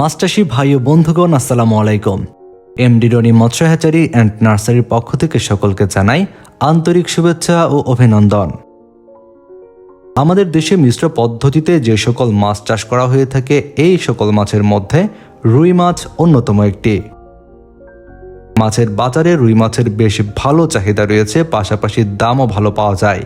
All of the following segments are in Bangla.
মাস্টারশি ভাই ও বন্ধুগণ, আসসালামু আলাইকুম। এমডি রনি মৎস্য হ্যাচারি অ্যান্ড নার্সারির পক্ষ থেকে সকলকে জানাই আন্তরিক শুভেচ্ছা ও অভিনন্দন। আমাদের দেশে মিশ্র পদ্ধতিতে যে সকল মাছ চাষ করা হয়ে থাকে, এই সকল মাছের মধ্যে রুই মাছ অন্যতম একটি। মাছের বাজারে রুই মাছের বেশ ভালো চাহিদা রয়েছে, পাশাপাশি দামও ভালো পাওয়া যায়।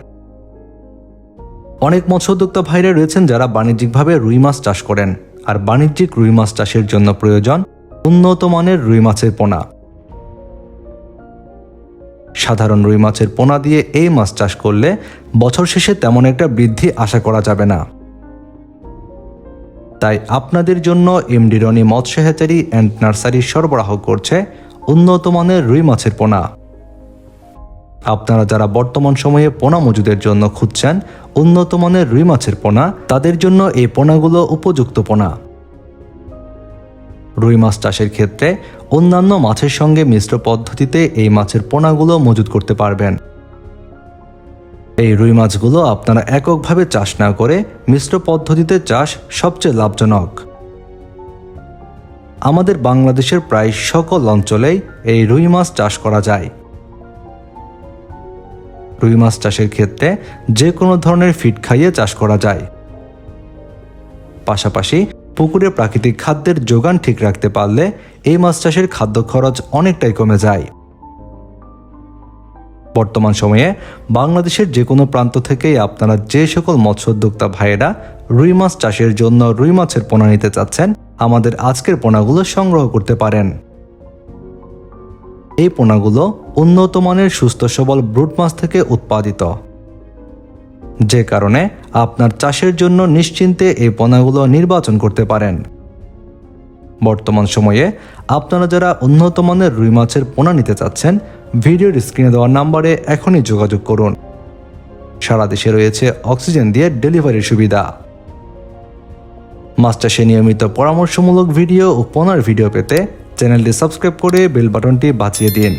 অনেক মৎস্যোদ্যোক্তা ভাইরা রয়েছেন যারা বাণিজ্যিকভাবে রুই মাছ চাষ করেন। আর বাণিজ্যিক রুই মাছ চাষের জন্য প্রয়োজন উন্নত মানের রুই মাছের পোনা। সাধারণ রুই মাছের পোনা দিয়ে এই মাছ চাষ করলে বছর শেষে তেমন একটা বৃদ্ধি আশা করা যাবে না। তাই আপনাদের জন্য এমডি রনি মৎস্য হ্যাচারি অ্যান্ড নার্সারি সরবরাহ করছে উন্নত মানের রুই মাছের পোনা। আপনারা যারা বর্তমান সময়ে পোনা মজুদের জন্য খুঁজছেন, উন্নত মানের রুই মাছের পোনা, তাদের জন্য এই পোনাগুলো উপযুক্ত পোনা। রুই মাছ চাষের ক্ষেত্রে অন্যান্য মাছের সঙ্গে মিশ্র পদ্ধতিতে এই মাছের পোনাগুলো মজুত করতে পারবেন। এই রুই মাছগুলো আপনারা এককভাবে চাষ না করে মিশ্র পদ্ধতিতে চাষ সবচেয়ে লাভজনক। আমাদের বাংলাদেশের প্রায় সকল অঞ্চলেই এই রুই মাছ চাষ করা যায়। রুই মাছ চাষের ক্ষেত্রে যে কোনো ধরনের ফিড খাইয়ে চাষ করা যায়। পাশাপাশি পুকুরে প্রাকৃতিক খাদ্যের যোগান ঠিক রাখতে পারলে এই মাছ চাষের খাদ্য খরচ অনেকটাই কমে যায়। বর্তমান সময়ে বাংলাদেশের যে কোনো প্রান্ত থেকেই আপনারা যে সকল মৎস্যোদ্যোক্তা ভাইয়েরা রুই মাছ চাষের জন্য রুই মাছের পোনা নিতে চাচ্ছেন, আমাদের আজকের পোনাগুলো সংগ্রহ করতে পারেন। এই পোনাগুলো উন্নত মানের সুস্থ সবল ব্রুট মাছ থেকে উৎপাদিত। যে কারণে আপনার চাষের জন্য নিশ্চিন্তে এই পোনাগুলো নির্বাচন করতে পারেন। বর্তমান সময়ে আপনারা যারা উন্নত মানের রুই মাছের পোনা নিতে চাচ্ছেন, ভিডিওর স্ক্রিনে দেওয়া নাম্বারে এখনই যোগাযোগ করুন। সারা দেশে রয়েছে অক্সিজেন দিয়ে ডেলিভারির সুবিধা। মাছ চাষে নিয়মিত পরামর্শমূলক ভিডিও ও পোনার ভিডিও পেতে চ্যানেলটি সাবস্ক্রাইব করে বেল বাটনটি বাঁচিয়ে দিন।